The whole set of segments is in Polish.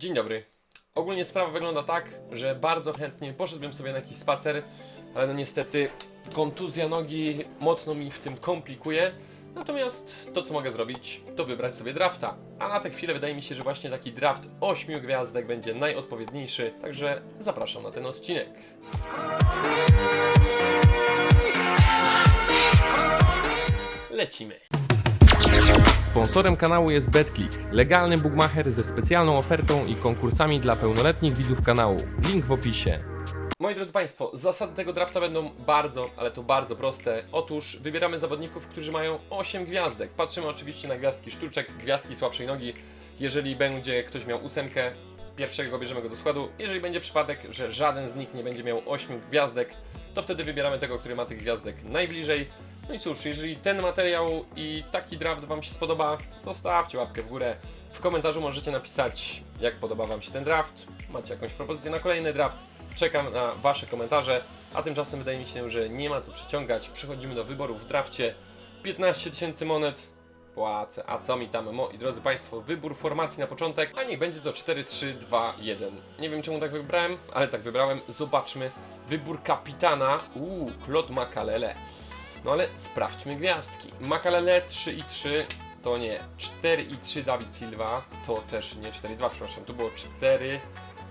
Dzień dobry. Ogólnie sprawa wygląda tak, że bardzo chętnie poszedłbym sobie na jakiś spacer, ale no niestety kontuzja nogi mocno mi w tym komplikuje. Natomiast to, co mogę zrobić, to wybrać sobie drafta. A na tę chwilę wydaje mi się, że właśnie taki draft 8 gwiazdek będzie najodpowiedniejszy, także zapraszam na ten odcinek. Lecimy. Sponsorem kanału jest BetClick, legalny bookmacher ze specjalną ofertą i konkursami dla pełnoletnich widzów kanału. Link w opisie. Moi drodzy Państwo, zasady tego drafta będą bardzo, ale to bardzo proste. Otóż wybieramy zawodników, którzy mają 8 gwiazdek. Patrzymy oczywiście na gwiazdki sztuczek, gwiazdki słabszej nogi. Jeżeli będzie ktoś miał ósemkę, pierwszego bierzemy go do składu. Jeżeli będzie przypadek, że żaden z nich nie będzie miał 8 gwiazdek, to wtedy wybieramy tego, który ma tych gwiazdek najbliżej. No i cóż, jeżeli ten materiał i taki draft Wam się spodoba, zostawcie łapkę w górę. W komentarzu możecie napisać, jak podoba Wam się ten draft. Macie jakąś propozycję na kolejny draft. Czekam na Wasze komentarze. A tymczasem wydaje mi się, że nie ma co przeciągać. Przechodzimy do wyborów w drafcie. 15 tysięcy monet. Płacę. A co mi tam, moi drodzy Państwo, wybór formacji na początek, a niech będzie to 4, 3, 2, 1. Nie wiem czemu tak wybrałem, ale tak wybrałem. Zobaczmy. Wybór kapitana. Uuu, Claude Makalele. No ale sprawdźmy gwiazdki. Makalele 3 i 3 to nie. 4 i 3 Dawid Silva to też nie 4 i 2, przepraszam. Tu było 4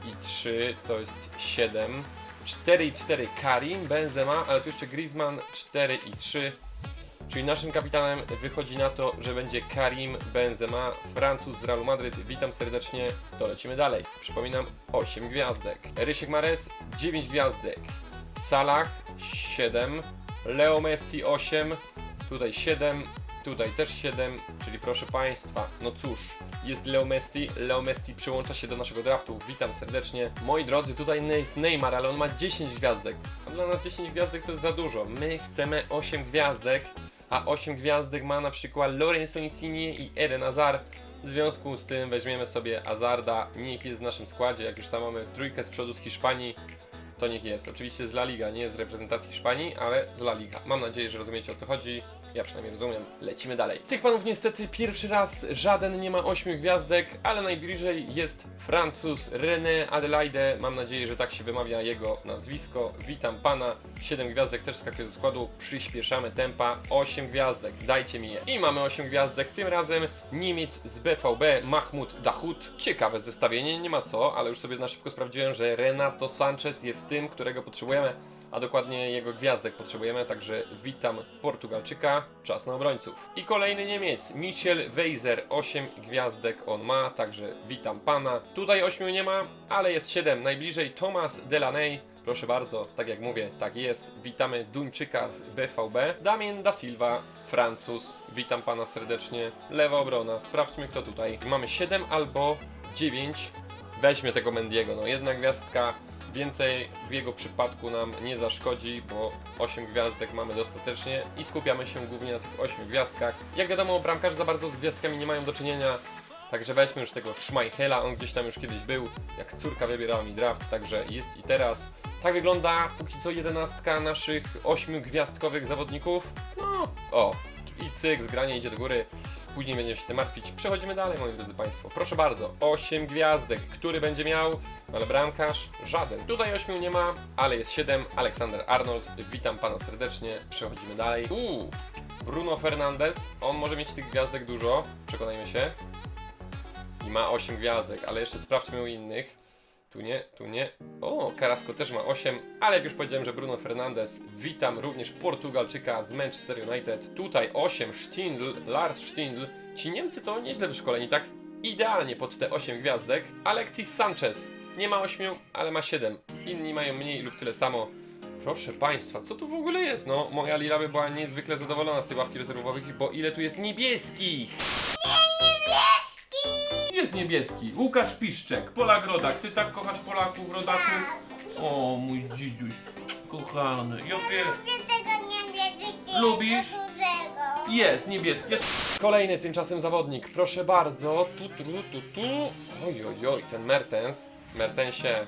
i 3 to jest 7. 4 i 4 Karim Benzema, ale tu jeszcze Griezmann 4 i 3. Czyli naszym kapitanem wychodzi na to, że będzie Karim Benzema, Francuz z Realu Madryt. Witam serdecznie, to lecimy dalej. Przypominam 8 gwiazdek. Rysiek Mares 9 gwiazdek. Salah 7. Leo Messi 8. Tutaj 7. Tutaj też 7. Czyli proszę Państwa, no cóż, jest Leo Messi. Leo Messi przyłącza się do naszego draftu. Witam serdecznie. Moi drodzy, tutaj jest Neymar, ale on ma 10 gwiazdek. A dla nas 10 gwiazdek to jest za dużo. My chcemy 8 gwiazdek a 8 gwiazdek ma na przykład Lorenzo Insigne i Eden Hazard. W związku z tym weźmiemy sobie Hazarda, niech jest w naszym składzie, jak już tam mamy trójkę z przodu z Hiszpanii, to niech jest. Oczywiście z La Liga, nie z reprezentacji Hiszpanii, ale z La Liga. Mam nadzieję, że rozumiecie o co chodzi. Ja przynajmniej rozumiem. Lecimy dalej. Tych panów niestety pierwszy raz żaden nie ma 8 gwiazdek, ale najbliżej jest Francuz René Adelaide. Mam nadzieję, że tak się wymawia jego nazwisko. Witam pana. 7 gwiazdek też skakuje do składu. Przyspieszamy tempa. 8 gwiazdek. Dajcie mi je. I mamy 8 gwiazdek. Tym razem Niemiec z BVB Mahmud Dahut. Ciekawe zestawienie, nie ma co, ale już sobie na szybko sprawdziłem, że Renato Sanchez jest tym, którego potrzebujemy a dokładnie jego gwiazdek potrzebujemy, także witam Portugalczyka, czas na obrońców. I kolejny Niemiec, Michel Weiser, 8 gwiazdek on ma, także witam pana. Tutaj 8 nie ma, ale jest 7, najbliżej Thomas Delaney, Proszę bardzo, tak jak mówię, tak jest. Witamy Duńczyka z BVB. Damien da Silva, Francuz. Witam pana serdecznie. Lewa obrona. Sprawdźmy kto tutaj. Mamy 7 albo 9. Weźmy tego Mendiego. No jedna gwiazdka Więcej w jego przypadku nam nie zaszkodzi, bo 8 gwiazdek mamy dostatecznie i skupiamy się głównie na tych 8 gwiazdkach. Jak wiadomo, bramkarze za bardzo z gwiazdkami nie mają do czynienia, także weźmy już tego Schmeichela, on gdzieś tam już kiedyś był, jak córka wybierała mi draft, także jest i teraz. Tak wygląda póki co jedenastka naszych 8 gwiazdkowych zawodników. No, o, i cyk, zgranie idzie do góry. Później będziemy się tym martwić. Przechodzimy dalej, moi drodzy Państwo. Proszę bardzo, 8 gwiazdek. Który będzie miał? Ale bramkarz? Żaden. Tutaj 8 nie ma, ale jest 7. Aleksander Arnold. Witam Pana serdecznie. Przechodzimy dalej. Uuu, Bruno Fernandes. On może mieć tych gwiazdek dużo. Przekonajmy się. I ma 8 gwiazdek, ale jeszcze sprawdźmy u innych. Tu nie, tu nie. O, Carrasco też ma 8, ale jak już powiedziałem, że Bruno Fernandes, witam również Portugalczyka z Manchester United. Tutaj 8, Stindl, Lars Stindl. Ci Niemcy to nieźle wyszkoleni, tak idealnie pod te 8 gwiazdek. Alexis Sanchez, nie ma 8, ale ma 7. Inni mają mniej lub tyle samo. Proszę Państwa, co tu w ogóle jest? No, moja Lila by była niezwykle zadowolona z tej ławki rezerwowych, bo ile tu jest niebieskich! Jest niebieski. Łukasz Piszczek, Polak Rodak. Ty tak kochasz Polaków, rodaków? O, mój dzidziuś, kochany. Ja wiem. Lubisz? Jest, niebieski. Kolejny tymczasem zawodnik, proszę bardzo. Tu, tu, tu, tu. Oj, oj, oj, ten Mertens. Mertensie.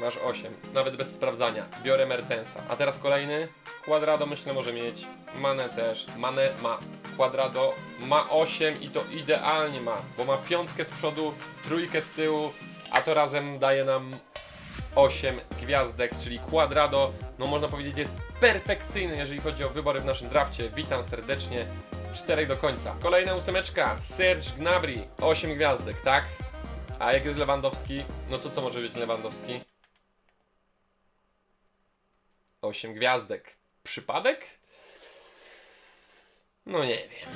Masz 8, nawet bez sprawdzania. Biorę Mertensa. A teraz kolejny. Quadrado myślę może mieć. Mane też. Mane ma. Quadrado ma 8 i to idealnie ma, bo ma piątkę z przodu, trójkę z tyłu, a to razem daje nam 8 gwiazdek, czyli Quadrado, no można powiedzieć jest perfekcyjny, jeżeli chodzi o wybory w naszym drafcie. Witam serdecznie, 4 do końca. Kolejna ósemeczka, Serge Gnabry, 8 gwiazdek, tak? A jak jest Lewandowski, no to co może być Lewandowski? 8 gwiazdek. Przypadek? No nie wiem.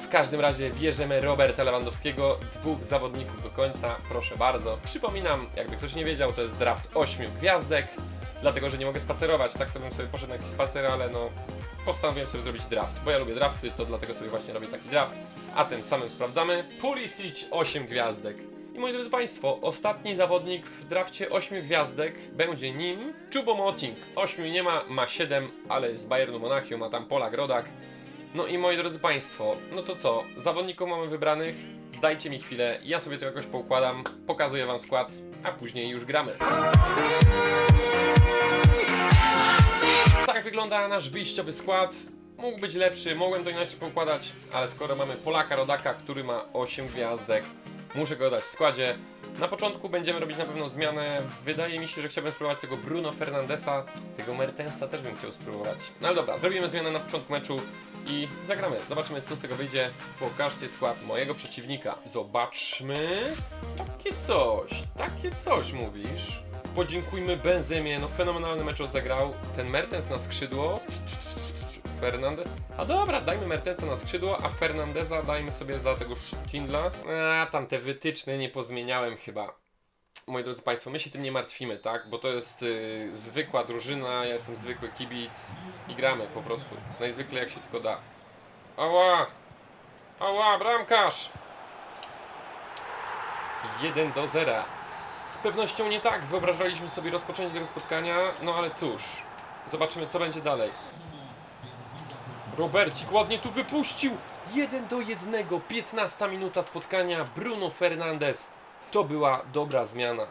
W każdym razie bierzemy Roberta Lewandowskiego, dwóch zawodników do końca, proszę bardzo. Przypominam, jakby ktoś nie wiedział, to jest draft 8 gwiazdek, dlatego że nie mogę spacerować, tak to bym sobie poszedł na jakiś spacer, ale no postanowiłem sobie zrobić draft, bo ja lubię drafty, to dlatego sobie właśnie robię taki draft, a tym samym sprawdzamy. Pulisic 8 gwiazdek. Moi drodzy Państwo, ostatni zawodnik w drafcie 8 gwiazdek będzie nim Choupo-Moting. 8 nie ma, ma 7, ale z Bayernu Monachium, ma tam Polak Rodak. No i moi drodzy Państwo, no to co? Zawodników mamy wybranych. Dajcie mi chwilę, ja sobie to jakoś poukładam, pokazuję Wam skład, a później już gramy. Tak wygląda nasz wyjściowy skład. Mógł być lepszy, mogłem to inaczej poukładać, ale skoro mamy Polaka Rodaka, który ma 8 gwiazdek, muszę go dać w składzie. Na początku będziemy robić na pewno zmianę. Wydaje mi się, że chciałbym spróbować tego Bruno Fernandesa, tego Mertensa też bym chciał spróbować. No ale dobra, zrobimy zmianę na początku meczu i zagramy. Zobaczymy, co z tego wyjdzie. Pokażcie skład mojego przeciwnika. Zobaczmy. Takie coś, takie coś mówisz. Podziękujmy Benzemie, no fenomenalny mecz rozegrał. Ten Mertens na skrzydło. Fernandez. A dobra, dajmy Mertensa na skrzydło, a Fernandeza dajmy sobie za tego Sztindla. A tam te wytyczne nie pozmieniałem chyba. Moi drodzy Państwo, my się tym nie martwimy, tak? Bo to jest y, zwykła drużyna, ja jestem zwykły kibic i gramy po prostu. Najzwykle jak się tylko da. Ała! Ała, bramkarz! 1 do 0. Z pewnością nie tak wyobrażaliśmy sobie rozpoczęcie tego spotkania, no ale cóż. Zobaczymy co będzie dalej. Robercik ładnie tu wypuścił. 1 do 1, 15 minuta spotkania. Bruno Fernandes. To była dobra zmiana.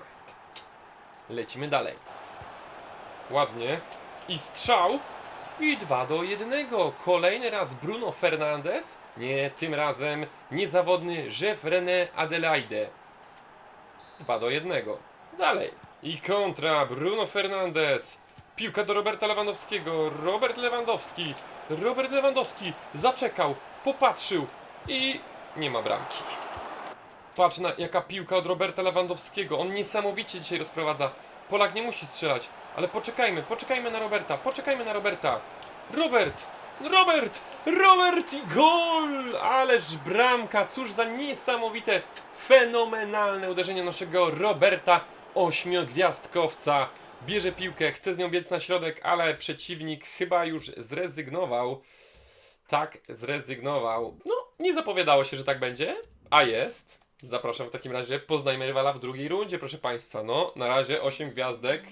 Lecimy dalej. Ładnie. I strzał. I 2 do 1. Kolejny raz Bruno Fernandes. Nie, tym razem niezawodny Jeff René Adelaide. 2 do 1. Dalej. I kontra Bruno Fernandes. Piłka do Roberta Lewandowskiego. Robert Lewandowski. Robert Lewandowski zaczekał, popatrzył i nie ma bramki. Patrz na jaka piłka od Roberta Lewandowskiego. On niesamowicie dzisiaj rozprowadza. Polak nie musi strzelać, ale poczekajmy, poczekajmy na Roberta, poczekajmy na Roberta. Robert! Robert! Robert i gol! Ależ bramka, cóż za niesamowite, fenomenalne uderzenie naszego Roberta, ośmiogwiazdkowca. Bierze piłkę, chce z nią biec na środek, ale przeciwnik chyba już zrezygnował. Tak, zrezygnował. No, nie zapowiadało się, że tak będzie, a jest. Zapraszam w takim razie, poznajmy rywala w drugiej rundzie, proszę Państwa. No, na razie 8 gwiazdek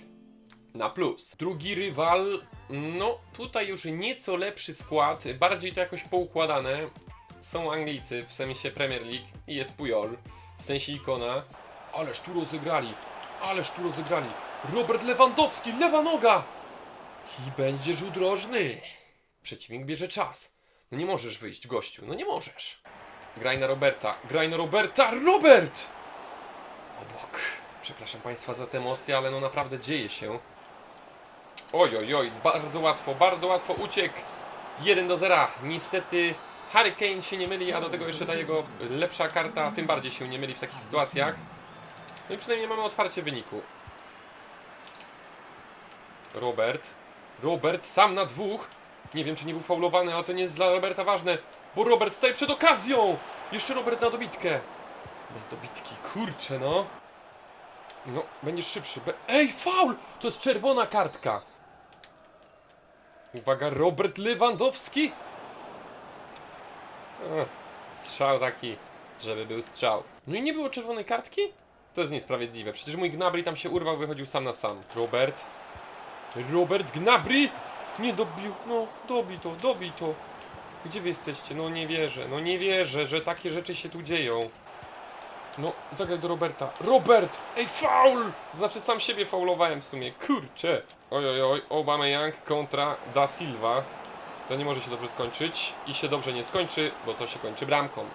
na plus. Drugi rywal, no tutaj już nieco lepszy skład, bardziej to jakoś poukładane. Są Anglicy, w sensie Premier League i jest Puyol, w sensie ikona. Ależ tu rozegrali, ależ tu rozegrali. Robert Lewandowski, lewa noga! I będzie rzut rożny. Przeciwnik bierze czas. No nie możesz wyjść, gościu, no nie możesz. Graj na Roberta, graj na Roberta, Robert! Obok. Przepraszam Państwa za te emocje, ale no naprawdę dzieje się. Oj, oj, oj, bardzo łatwo, bardzo łatwo uciekł. 1 do 0. Niestety Harry Kane się nie myli, a do tego jeszcze ta jego lepsza karta tym bardziej się nie myli w takich sytuacjach. No i przynajmniej mamy otwarcie wyniku. Robert. Robert sam na dwóch. Nie wiem, czy nie był faulowany, ale to nie jest dla Roberta ważne, bo Robert staje przed okazją. Jeszcze Robert na dobitkę. Bez dobitki, kurczę no. No, będziesz szybszy. Be Ej, faul! To jest czerwona kartka. Uwaga, Robert Lewandowski. Ech, strzał taki, żeby był strzał. No i nie było czerwonej kartki? To jest niesprawiedliwe. Przecież mój Gnabry tam się urwał, wychodził sam na sam. Robert. Robert Gnabry! Nie dobił, no dobij to, dobij to. Gdzie wy jesteście? No nie wierzę, no nie wierzę, że takie rzeczy się tu dzieją. No, zagraj do Roberta. Robert! Ej, faul! Znaczy sam siebie faulowałem w sumie. Kurczę. Oj, oj, oj. Aubameyang kontra Da Silva. To nie może się dobrze skończyć. I się dobrze nie skończy, bo to się kończy bramką.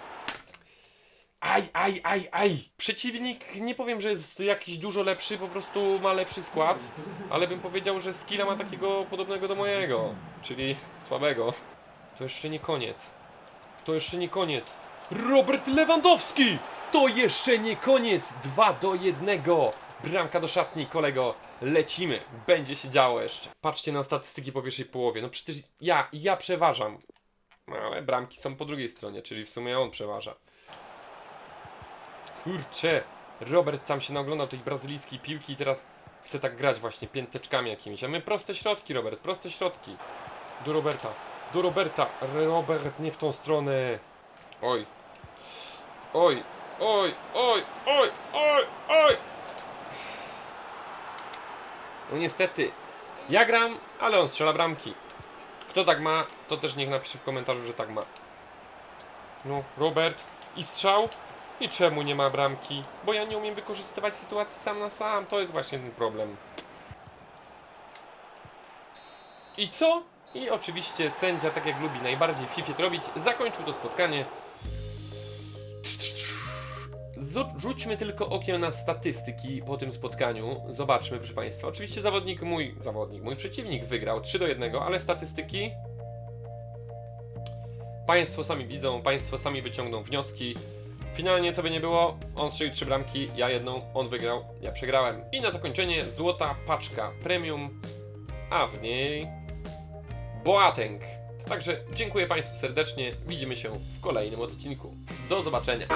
Aj, aj, aj, aj! Przeciwnik nie powiem, że jest jakiś dużo lepszy, po prostu ma lepszy skład, ale bym powiedział, że skilla ma takiego podobnego do mojego, czyli słabego. To jeszcze nie koniec. To jeszcze nie koniec. Robert Lewandowski! To jeszcze nie koniec! 2 do 1. Bramka do szatni, kolego. Lecimy. Będzie się działo jeszcze. Patrzcie na statystyki po pierwszej połowie. No przecież ja, ja przeważam. No ale bramki są po drugiej stronie, czyli w sumie on przeważa. Kurczę, Robert tam się naoglądał tej brazylijskiej piłki i teraz chce tak grać właśnie pięteczkami jakimiś. A my proste środki, Robert, proste środki. Do Roberta, do Roberta. Robert, nie w tą stronę. Oj. Oj, oj, oj, oj, oj, oj. No niestety, ja gram, ale on strzela bramki. Kto tak ma, to też niech napisze w komentarzu, że tak ma. No, Robert. I strzał? I czemu nie ma bramki? Bo ja nie umiem wykorzystywać sytuacji sam na sam. To jest właśnie ten problem. I co? I oczywiście sędzia, tak jak lubi najbardziej w FIFA to robić, zakończył to spotkanie. Rzućmy tylko okiem na statystyki po tym spotkaniu. Zobaczmy, proszę Państwa. Oczywiście zawodnik mój, zawodnik, mój przeciwnik wygrał 3 do 1, ale statystyki Państwo sami widzą, Państwo sami wyciągną wnioski. Finalnie, co by nie było, on strzelił trzy bramki, ja jedną, on wygrał, ja przegrałem. I na zakończenie złota paczka premium, a w niej Boateng. Także dziękuję Państwu serdecznie, widzimy się w kolejnym odcinku. Do zobaczenia.